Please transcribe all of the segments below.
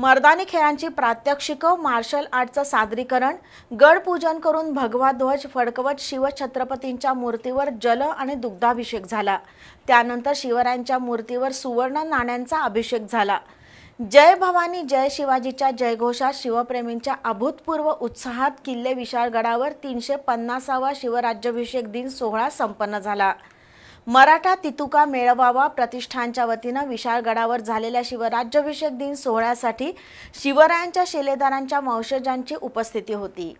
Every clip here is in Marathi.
मर्दानी खेळांची प्रात्यक्षिकं मार्शल आर्टचं सादरीकरण गडपूजन करून भगवा ध्वज फडकवत शिवछत्रपतींच्या मूर्तीवर जल आणि दुग्धाभिषेक झाला. त्यानंतर शिवरायांच्या मूर्तीवर सुवर्ण नाण्यांचा अभिषेक झाला. जय भवानी जय शिवाजीच्या जयघोषात शिवप्रेमींच्या अभूतपूर्व उत्साहात किल्ले विशाळगडावर तीनशे पन्नासावा शिवराज्याभिषेक दिन सोहळा संपन्न झाला. मराठा तितुका मेळवावा प्रतिष्ठानच्या वतीनं विशाळगडावर झालेल्या शिवराज्याभिषेक दिन सोहळ्यासाठी शिवरायांच्या शिलेदारांच्या वंशजांची उपस्थिती होती.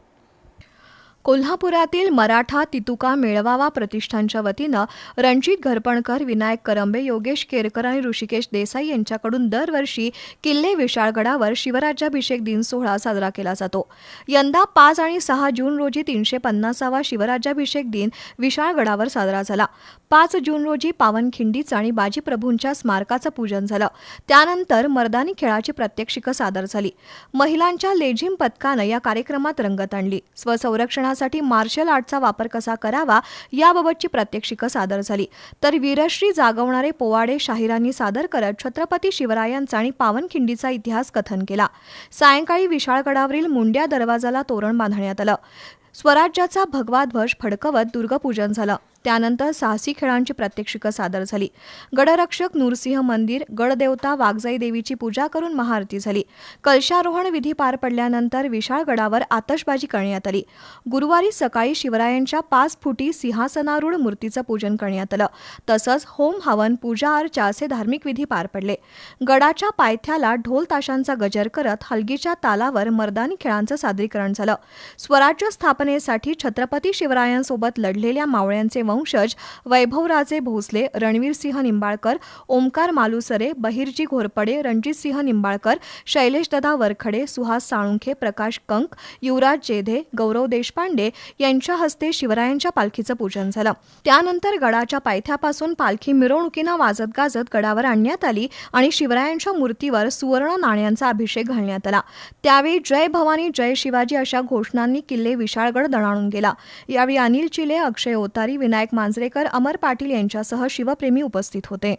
कोल्हापुरातील मराठा तितुका मेळवावा प्रतिष्ठानच्या वतीनं रणजित घरपणकर विनायक करंबे योगेश केरकर आणि ऋषिकेश देसाई यांच्याकडून दरवर्षी किल्ले विशाळगडावर शिवराज्याभिषेक दिन सोहळा साजरा केला जातो. यंदा पाच आणि सहा जून रोजी तीनशे पन्नासावा शिवराज्याभिषेक दिन विशाळगडावर साजरा झाला. पाच जून रोजी पावनखिंडीचं आणि बाजीप्रभूंच्या स्मारकाचं पूजन झालं. त्यानंतर मर्दानी खेळाची प्रात्यक्षिकं सादर झाली. महिलांच्या लेझिम पथकानं या कार्यक्रमात रंगत आणली. स्वसंरक्षणासाठी मार्शल आर्टचा वापर कसा करावा याबाबतची प्रात्यक्षिकं सादर झाली. तर वीरश्री जागवणारे पोवाडे शाहिरांनी सादर करत छत्रपती शिवरायांचा आणि पावनखिंडीचा इतिहास कथन केला. सायंकाळी विशाळगडावरील मुंड्या दरवाजाला तोरण बांधण्यात आलं. स्वराज्याचा भगवा ध्वज फडकवत दुर्गपूजन झालं. त्यानंतर साहसी खेळांची प्रात्यक्षिकं सादर झाली. गडरक्षक नूरसिंह मंदिर गडदेवता वाघजाई देवीची पूजा करून महाआरती झाली. कलशारोहण विधी पार पडल्यानंतर विशाळ गडावर आतषबाजी करण्यात आली. गुरुवारी सकाळी शिवरायांच्या पाच फुटी सिंहासनारूढ मूर्तीचं पूजन करण्यात आलं. तसंच होम हवन पूजा अर्चा असे धार्मिक विधी पार पडले. गडाच्या पायथ्याला ढोल ताशांचा गजर करत हलगीच्या तालावर मर्दानी खेळांचं सादरीकरण झालं. स्वराज्य स्थापनेसाठी छत्रपती शिवरायांसोबत लढलेल्या मावळ्यांचे वंशज वैभवराजे भोसले रणवीरसिंह निंबाळकर ओमकार मालुसरे बहिर्जी घोरपडे रणजितसिंह निंबाळकर शैलेशददा वरखडे सुहास साळुंखे प्रकाश कंक युवराज जेधे गौरव देशपांडे यांच्या हस्ते शिवरायांच्या पालखीचं पूजन झालं. त्यानंतर गडाच्या पायथ्यापासून पालखी मिरवणुकीनं वाजत गाजत गडावर आणण्यात आली आणि शिवरायांच्या मूर्तीवर सुवर्ण नाण्यांचा अभिषेक घालण्यात आला. त्यावेळी जय भवानी जय शिवाजी अशा घोषणांनी किल्ले विशाळगड दणाणून गेला. यावेळी अनिल चिले अक्षय ओतारी विनायक मांजरेकर अमर पाटील यांच्यासह शिवप्रेमी उपस्थित होते.